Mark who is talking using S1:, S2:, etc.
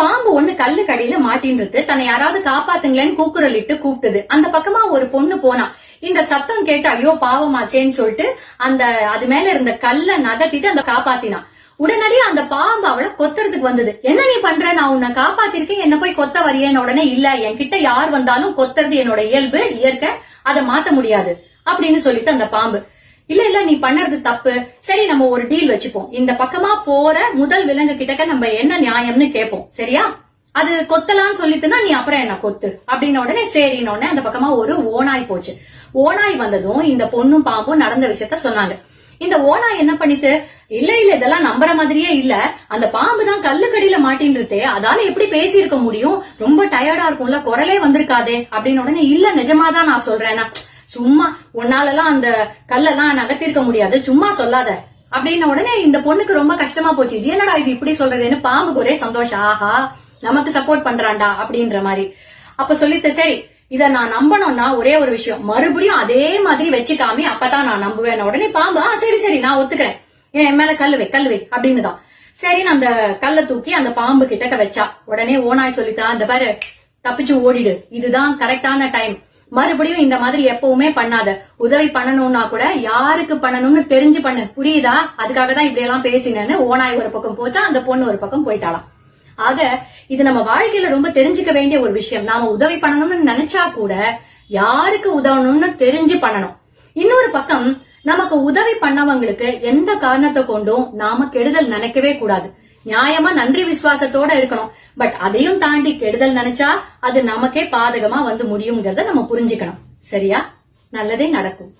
S1: பாம்பு ஒண்ணு கல்லு கடியில மாட்டின்றது தன்னை யாராவது காப்பாத்துங்களேன்னு கூக்குரல் இட்டு கூப்பிட்டுது. அந்த பக்கமா ஒரு பொண்ணு போனா இந்த சத்தம் கேட்டு ஐயோ பாவமாச்சேன்னு சொல்லிட்டு அந்த அது மேல இருந்த கல்ல நகர்த்திட்டு அந்த காப்பாத்தினான் உடனடியே அந்த பாம்பு அவளை கொத்துறதுக்கு வந்தது. என்ன நீ பண்ற? நான் உன்னை காப்பாத்திருக்கேன். என்ன போய் கொத்த வரியேன்னு உடனே இல்ல. என்கிட்ட யார் வந்தாலும் கொத்துறது என்னோட இயல்பு இயற்கை. அதை மாத்த முடியாது. அப்படின்னு சொல்லிட்டு அந்த பாம்பு. இல்ல இல்ல நீ பண்ணறது தப்பு. சரி நம்ம ஒரு டீல் வச்சுப்போம். இந்த பக்கமா போற முதல் விலங்கு கிட்டக்க நம்ம என்ன நியாயம்னு கேட்போம். சரியா? அது கொத்தலாம்னு சொல்லிட்டுனா நீ அப்புறம் என்ன கொத்து? அப்படின்ன உடனே சரின்னு உடனே அந்த பக்கமா ஒரு ஓனாய் போச்சு. ஓனாய் வந்ததும் இந்த பொண்ணும் பாம்பும் நடந்த விஷயத்த சொன்னாங்க. இந்த ஓனாய் என்ன பண்ணிட்டு இல்ல இல்ல இதெல்லாம் நம்புற மாதிரியே இல்ல. அந்த பாம்பு தான் கல்லுக்கடியில மாட்டின்றது அதால எப்படி பேசி இருக்க முடியும்? ரொம்ப டயர்டா இருக்கும்ல குரலே வந்திருக்காதே. அப்படின்னு உடனே இல்ல நிஜமாதான் நான் சொல்றேன்னா. சும்மா உன்னாலலாம் அந்த கல்லெல்லாம் நகர்த்திருக்க முடியாது. சும்மா சொல்லாத. அப்படின்ன உடனே இந்த பொண்ணுக்கு ரொம்ப கஷ்டமா போச்சு. இது என்னடா இது இப்படி சொல்றதுன்னு பாம்புக்கு ஒரே சந்தோஷம். ஆஹா நமக்கு சப்போர்ட் பண்றான்டா அப்படின்ற மாதிரி. அப்ப சொல்லித்த சரி இத நான் நம்பணும்னா ஒரே ஒரு விஷயம். மறுபடியும் அதே மாதிரி வச்சுக்காமி அப்பதான் நான் நம்புவேன் உடனே பாம்பு ஆ சரி சரி நான் ஒத்துக்கிறேன். என் மேல கல்லு வை கல்லு வை அப்படின்னு தான் சரின்னு அந்த கல்லை தூக்கி அந்த பாம்பு கிட்டக்க வச்சா. உடனே ஓனாய் சொல்லித்தான் அந்த பாரு தப்பிச்சு ஓடிடு. இதுதான் கரெக்டான டைம் மறுபடியும் இந்த மாதிரி எப்பவுமே பண்ணாத. உதவி பண்ணணும்னா கூட யாருக்கு பண்ணணும்னு தெரிஞ்சு பண்ணு. புரியுதா? அதுக்காக தான் இப்படி எல்லாம் பேசினேன்னு ஓனாய் ஒரு பக்கம் போச்சா அந்த பொண்ணு ஒரு பக்கம் போயிட்டாலாம் ஆக இது நம்ம வாழ்க்கையில ரொம்ப தெரிஞ்சுக்க வேண்டிய ஒரு விஷயம். நாம உதவி பண்ணணும்னு நினைச்சா கூட யாருக்கு உதவணும்னு தெரிஞ்சு பண்ணணும். இன்னொரு பக்கம் நமக்கு உதவி பண்ணவங்களுக்கு எந்த காரணத்தை கொண்டும் நாம கெடுதல் நினைக்கவே கூடாது. நியாயமா நன்றி விசுவாசத்தோட இருக்கணும். பட் அதையும் தாண்டி கெடுதல் நினைச்சா அது நமக்கே பாதகமா வந்து முடியுங்கிறத நம்ம புரிஞ்சுக்கணும். சரியா? நல்லதே நடக்கும்.